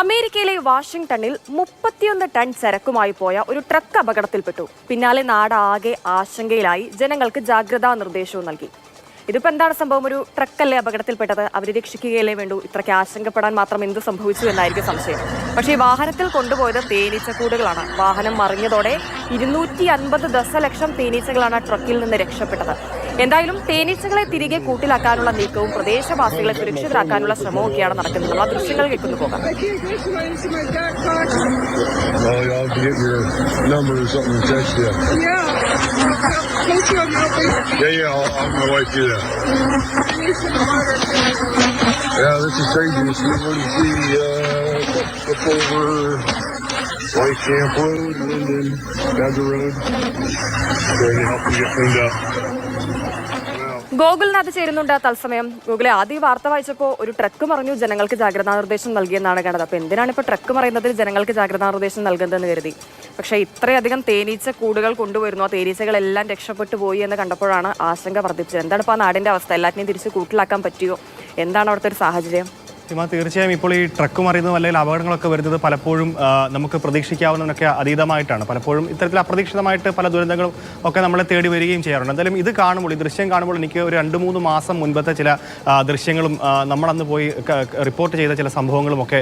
അമേരിക്കയിലെ വാഷിംഗ്ടണിൽ മുപ്പത്തിയൊന്ന് ടൺ ചരക്കുമായി പോയ ഒരു ട്രക്ക് അപകടത്തിൽപ്പെട്ടു. പിന്നാലെ നാടാകെ ആശങ്കയിലായി. ജനങ്ങൾക്ക് ജാഗ്രതാ നിർദ്ദേശവും നൽകി. ഇതിപ്പോ എന്താണ് സംഭവം? ഒരു ട്രക്കല്ലേ അപകടത്തിൽപ്പെട്ടത്? അവരെ രക്ഷിക്കുകയല്ലേ വേണ്ടു? ഇത്രയ്ക്ക് ആശങ്കപ്പെടാൻ മാത്രം എന്ത് സംഭവിച്ചു എന്നായിരിക്കും സംശയം. പക്ഷേ ഈ വാഹനത്തിൽ കൊണ്ടുപോയത് തേനീച്ചക്കൂടുകളാണ്. വാഹനം മറിഞ്ഞതോടെ ഇരുന്നൂറ്റി അൻപത് ദശലക്ഷം തേനീച്ചകളാണ് ട്രക്കിൽ നിന്ന് രക്ഷപ്പെട്ടത്. എന്തായാലും തേനീച്ചകളെ തിരികെ കൂട്ടിലാക്കാനുള്ള നീക്കവും പ്രദേശവാസികളെ സുരക്ഷിതരാക്കാനുള്ള ശ്രമവും ഒക്കെയാണ് നടക്കുന്നത് ആ ദൃശ്യങ്ങൾ കേൾക്കുന്നു പോകാം. Yeah. Yeah, I'll, I'll my wife do that. Yeah, this is crazy. This is where you emergency uh, up over White Camp Road Linden, Badger Road. Trying to help you get cleaned up. ഗൂഗിളിനകത്ത് ചേരുന്നുണ്ട് തത്സമയം. ഗൂഗിളെ ആദ്യം വാർത്ത വായിച്ചപ്പോൾ ഒരു truck മറിഞ്ഞു ജനങ്ങൾക്ക് ജാഗ്രതാ നിർദ്ദേശം നൽകിയെന്നാണ് കണ്ടത്. അപ്പോൾ എന്തിനാണ് ഇപ്പോൾ ട്രക്ക് മറിയുന്നതിൽ ജനങ്ങൾക്ക് ജാഗ്രതാ നിർദ്ദേശം നൽകുന്നതെന്ന് കരുതി? പക്ഷേ ഇത്രയധികം തേനീച്ച കൂടുകൾ കൊണ്ടുവരുന്നു. ആ തേനീച്ചകളെല്ലാം രക്ഷപ്പെട്ടു പോയി എന്ന് കണ്ടപ്പോഴാണ് ആശങ്ക വർദ്ധിച്ചത് എന്താണ് ഇപ്പോൾ ആ നാടിന്റെ അവസ്ഥ? എല്ലാറ്റിനെയും തിരിച്ച് കൂട്ടിലാക്കാൻ പറ്റിയോ? എന്താണ് അവിടുത്തെ ഒരു സാഹചര്യം? ഹിമ തീർച്ചയായും ഇപ്പോൾ ഈ ട്രക്ക് മറിയുന്നതും അല്ലെങ്കിൽ അപകടങ്ങളൊക്കെ വരുന്നത് പലപ്പോഴും നമുക്ക് പ്രതീക്ഷിക്കാവുന്നതിനൊക്കെ അതീതമായിട്ടാണ്. പലപ്പോഴും ഇത്തരത്തിൽ അപ്രതീക്ഷിതമായിട്ട് പല ദുരന്തങ്ങളും ഒക്കെ നമ്മളെ തേടി വരികയും ചെയ്യാറുണ്ട്. എന്തായാലും ഇത് കാണുമ്പോൾ ഈ ദൃശ്യം കാണുമ്പോൾ എനിക്ക് ഒരു രണ്ട് മൂന്ന് മാസം മുൻപത്തെ ചില ദൃശ്യങ്ങളും നമ്മളന്ന് പോയി റിപ്പോർട്ട് ചെയ്ത ചില സംഭവങ്ങളും ഒക്കെ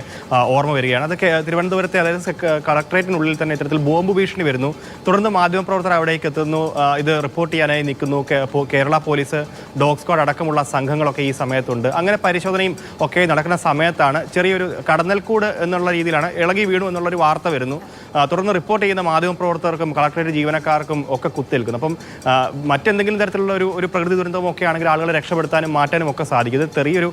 ഓർമ്മ വരികയാണ്. അതൊക്കെ തിരുവനന്തപുരത്തെ അതായത് കളക്ടറേറ്റിനുള്ളിൽ തന്നെ ഇത്തരത്തിൽ ബോംബ് ഭീഷണി വരുന്നു. തുടർന്ന് മാധ്യമപ്രവർത്തകർ അവിടേക്ക് എത്തുന്നു. ഇത് റിപ്പോർട്ട് ചെയ്യാനായി നിൽക്കുന്നു. കേരള പോലീസ് ഡോഗ് സ്ക്വാഡ് അടക്കമുള്ള സംഘങ്ങളൊക്കെ ഈ സമയത്തുണ്ട്. അങ്ങനെ പരിശോധനയും ഒക്കെ നടക്കുന്ന സമയത്താണ് ചെറിയൊരു കടന്നൽക്കൂട് എന്നുള്ള രീതിയിലാണ് ഇളകി വീണു എന്നുള്ളൊരു വാർത്ത വരുന്നു. തുടർന്ന് റിപ്പോർട്ട് ചെയ്യുന്ന മാധ്യമ പ്രവർത്തകർക്കും കളക്ടറേറ്റ് ജീവനക്കാർക്കും ഒക്കെ കുത്തേൽക്കുന്നു. അപ്പം മറ്റെന്തെങ്കിലും തരത്തിലുള്ള ഒരു ഒരു പ്രകൃതി ദുരന്തമോ ഒക്കെ ആണെങ്കിൽ ആളുകളെ രക്ഷപ്പെടുത്താനും മാറ്റാനും ഒക്കെ സാധിക്കും. ഇത് ചെറിയൊരു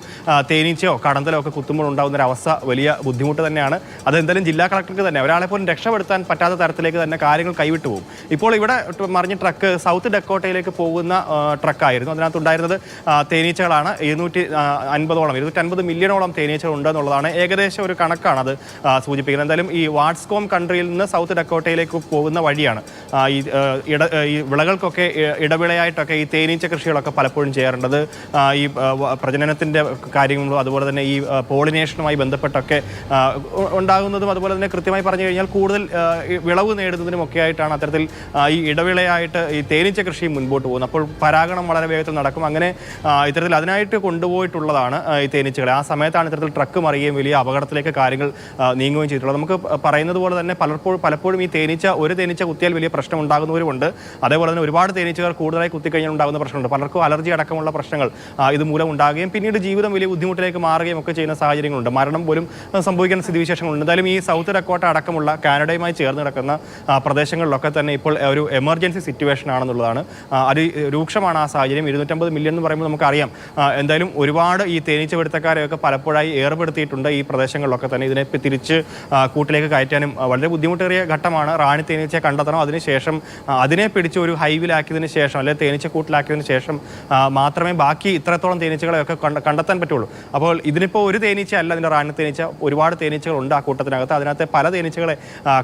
തേനീച്ചയോ കടന്തലോ ഒക്കെ കുത്തുമ്പോൾ ഉണ്ടാകുന്ന ഒരു അവസ്ഥ വലിയ ബുദ്ധിമുട്ട് തന്നെയാണ്. അത് എന്തായാലും ജില്ലാ കളക്ടർക്ക് തന്നെ. ഒരാളെ പോലും രക്ഷപ്പെടുത്താൻ പറ്റാത്ത തരത്തിലേക്ക് തന്നെ കാര്യങ്ങൾ കൈവിട്ടു പോകും. ഇപ്പോൾ ഇവിടെ മറിഞ്ഞ ട്രക്ക് സൗത്ത് ഡെക്കോട്ടയിലേക്ക് പോകുന്ന ട്രക്കായിരുന്നു. അതിനകത്തുണ്ടായിരുന്നത് തേനീച്ചകളാണ്. ഇരുന്നൂറ്റി അൻപതോളം ഇരുന്നൂറ്റി അൻപത് മില്യണോളം തേനീച്ചകൾ ഉണ്ടെന്നുള്ളതാണ് ഏകദേശം ഒരു കണക്കാണ് അത് സൂചിപ്പിക്കുന്നത്. എന്തായാലും ഈ വാട്സ്കോം കൺട്രിയിൽ നിന്ന് സൗത്ത് ഡക്കോട്ടയിലേക്ക് പോകുന്ന വഴിയാണ്. ഈ ഇട ഈ വിളകൾക്കൊക്കെ ഇടവിളയായിട്ടൊക്കെ ഈ തേനീച്ച കൃഷികളൊക്കെ പലപ്പോഴും ചെയ്യാറുണ്ട്. ഈ പ്രജനനത്തിന്റെ കാര്യങ്ങളും അതുപോലെ തന്നെ ഈ പോളിനേഷനുമായി ബന്ധപ്പെട്ടൊക്കെ ഉണ്ടാകുന്നതും അതുപോലെ തന്നെ കൃത്യമായി പറഞ്ഞു കഴിഞ്ഞാൽ കൂടുതൽ വിളവ് നേടുന്നതിനും ഒക്കെ ആയിട്ടാണ് അത്തരത്തിൽ ഈ ഇടവിളയായിട്ട് ഈ തേനീച്ച കൃഷി മുൻപോട്ട് പോകുന്നത്. അപ്പോൾ പരാഗണം വളരെ വേഗത്തിൽ നടക്കും. അങ്ങനെ ഇത്തരത്തിൽ അതിനായിട്ട് കൊണ്ടുപോയിട്ടുള്ളതാണ് ഈ തേനീച്ചകളെ. ആ സമയത്താണ് ഇത്തരത്തിൽ ട്രക്ക് മറിയുകയും വലിയ അപകടത്തിലേക്ക് കാര്യങ്ങൾ നീങ്ങുകയും ചെയ്തിട്ടുള്ളത്. നമുക്ക് പറയുന്നത് പോലെ തന്നെ പലപ്പോഴും പലപ്പോഴും ഈ തേനീച്ച ഒരു തേനീച്ച കുത്തിയാൽ വലിയ പ്രശ്നം ഉണ്ടാകുന്നവരുമുണ്ട് അതേപോലെ തന്നെ ഒരുപാട് തേനീച്ചകൾ കൂടുതലായി കുത്തിക്കഴിഞ്ഞാൽ ഉണ്ടാകുന്ന പ്രശ്നമുണ്ട്. പലർക്കും അലർജി അടക്കമുള്ള പ്രശ്നങ്ങൾ ഇത് ഇതുമൂലം ഉണ്ടാകുകയും പിന്നീട് ജീവിതം വലിയ ബുദ്ധിമുട്ടിലേക്ക് മാറുകയും ഒക്കെ ചെയ്യുന്ന സാഹചര്യങ്ങളുണ്ട്. മരണം പോലും സംഭവിക്കുന്ന സ്ഥിതിവിശേഷങ്ങളുണ്ട്. എന്തായാലും ഈ സൗത്ത് ഡക്കോട്ട അടക്കമുള്ള കാനഡയുമായി ചേർന്ന് കിടക്കുന്ന പ്രദേശങ്ങളിലൊക്കെ തന്നെ ഇപ്പോൾ ഒരു എമർജൻസി സിറ്റുവേഷൻ ആണെന്നുള്ളതാണ്. അത് രൂക്ഷമാണ് ആ സാഹചര്യം. ഇരുന്നൂറ്റമ്പത് മില്യൺ എന്ന് പറയുമ്പോൾ നമുക്കറിയാം. എന്തായാലും ഒരുപാട് ഈ തേനീച്ച പിടുത്തക്കാരെയൊക്കെ പലപ്പോഴായി ഏർപ്പെടുത്തിയിട്ടുണ്ട് ഈ പ്രദേശങ്ങളിലൊക്കെ തന്നെ. ഇതിനെ തിരിച്ച് കൂട്ടിലേക്ക് കയറ്റാനും വളരെ ബുദ്ധിമുട്ടേറിയ ഘട്ടമാണ്. റാണി തേനീച്ചയെ കണ്ടെത്തണം. അതിനുശേഷം അതിനെ പിടിച്ച് ഒരു ഹൈവിലാക്കിയതിന് ശേഷം അല്ലെങ്കിൽ തേനീച്ച കൂട്ടിലാക്കിയതിന് ശേഷം മാത്രമേ ബാക്കി ഇത്രത്തോളം തേനീച്ചകളെയൊക്കെ കണ്ട- കണ്ടെത്താൻ പറ്റുള്ളൂ. അപ്പോൾ ഇതിനിപ്പോൾ ഒരു തേനീച്ച അല്ല അതിന്റെ റാണി തേനീച്ച. ഒരുപാട് തേനീച്ചകളുണ്ട് ആ കൂട്ടത്തിനകത്ത്. അതിനകത്തെ പല തേനീച്ചകളെ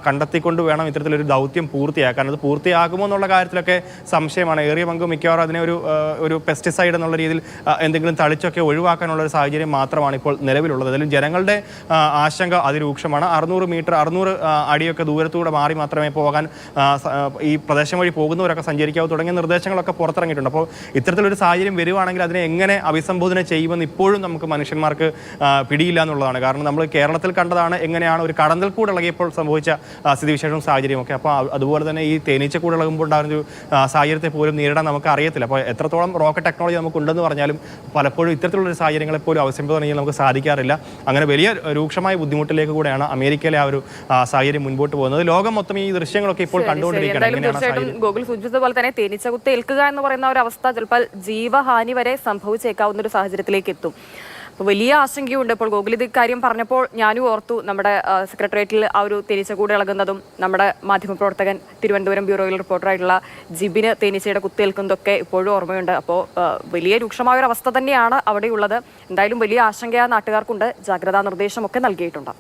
കണ്ടെത്തിക്കൊണ്ട് വേണം ഇത്തരത്തിലൊരു ദൗത്യം പൂർത്തിയാക്കാൻ. അത് പൂർത്തിയാകുമോ എന്നുള്ള കാര്യത്തിലൊക്കെ സംശയമാണ്. ഏറിയ പങ്ക് മിക്കവാറും അതിനെ ഒരു ഒരു പെസ്റ്റിസൈഡ് എന്നുള്ള രീതിയിൽ എന്തെങ്കിലും തളിച്ചൊക്കെ ഒഴിവാക്കാനുള്ള ഒരു സാഹചര്യം മാത്രമാണ് ഇപ്പോൾ നിലവിലുള്ളത്. അതിലും ജനങ്ങളുടെ ആശങ്ക അതിരൂക്ഷമാണ്. അറുന്നൂറ് മീറ്റർ അറുന്നൂറ് ആ, അടിയൊക്കെ ദൂരത്തൂടെ മാറി മാത്രമേ പോകാൻ ഈ പ്രദേശം വഴി പോകുന്നവരൊക്കെ സഞ്ചരിക്കാവൂ തുടങ്ങിയ നിർദ്ദേശങ്ങളൊക്കെ പുറത്തിറങ്ങിയിട്ടുണ്ട്. അപ്പോൾ ഇത്തരത്തിലൊരു സാഹചര്യം വരുവാണെങ്കിൽ അതിനെ എങ്ങനെ അഭിസംബോധന ചെയ്യുമെന്ന് ഇപ്പോഴും നമുക്ക് മനുഷ്യന്മാർക്ക് പിടിയില്ല എന്നുള്ളതാണ്. കാരണം നമ്മൾ കേരളത്തിൽ കണ്ടതാണ് എങ്ങനെയാണ് ഒരു കടന്തൽ കൂടെ ഇളകിയപ്പോൾ സംഭവിച്ച സ്ഥിതിവിശേഷവും സാഹചര്യമൊക്കെ അപ്പോൾ അതുപോലെ തന്നെ ഈ തേനീച്ച കൂടെ ഇളകുമ്പോൾ ഉണ്ടാകുന്ന ഒരു സാഹചര്യത്തെ പോലും നേരിടാൻ നമുക്ക് അറിയത്തില്ല. അപ്പോൾ എത്രത്തോളം റോക്കറ്റ് ടെക്നോളജി നമുക്ക് ഉണ്ടെന്ന് പറഞ്ഞാലും പലപ്പോഴും ഇത്തരത്തിലുള്ള സാഹചര്യങ്ങളെ പോലും അഭിസംബോധന ചെയ്യാൻ നമുക്ക് സാധിക്കാറില്ല. അങ്ങനെ വലിയ രൂക്ഷമായ ബുദ്ധിമുട്ടിലേക്ക് കൂടെയാണ് അമേരിക്കയിലെ ആ ഒരു സാഹചര്യം മുൻപോട്ട് പോകുന്നത്. ലോകം മൊത്തം ഈ ദൃശ്യങ്ങളൊക്കെ ഇപ്പോൾ കണ്ടുകൊണ്ടിരിക്കുകയാണ്. തീർച്ചയായിട്ടും സൂചിപ്പിച്ചതുപോലെ തന്നെ തേനീച്ച കുത്ത് ഏൽക്കുക എന്ന് പറയുന്ന ഒരു അവസ്ഥ ചിലപ്പോൾ ജീവഹാനി വരെ സംഭവിച്ചേക്കാവുന്ന ഒരു സാഹചര്യത്തിലേക്ക് എത്തും. വലിയ ആശങ്കയുണ്ട് ഇപ്പോൾ ഗൂഗിൾ ഇത് കാര്യം പറഞ്ഞപ്പോൾ ഞാനും ഓർത്തു നമ്മുടെ സെക്രട്ടേറിയറ്റിൽ ആ ഒരു തേനീച്ച കൂടെ ഇളകുന്നതും നമ്മുടെ മാധ്യമപ്രവർത്തകൻ തിരുവനന്തപുരം ബ്യൂറോയിൽ റിപ്പോർട്ടറായിട്ടുള്ള ജിബിന് തേനീച്ചയുടെ കുത്തേൽക്കുന്നതൊക്കെ ഇപ്പോഴും ഓർമ്മയുണ്ട്. അപ്പോൾ വലിയ രൂക്ഷമായ ഒരു അവസ്ഥ തന്നെയാണ് അവിടെയുള്ളത്. എന്തായാലും വലിയ ആശങ്ക നാട്ടുകാർക്കുണ്ട്. ജാഗ്രതാ നിർദ്ദേശമൊക്കെ നൽകിയിട്ടുണ്ട്.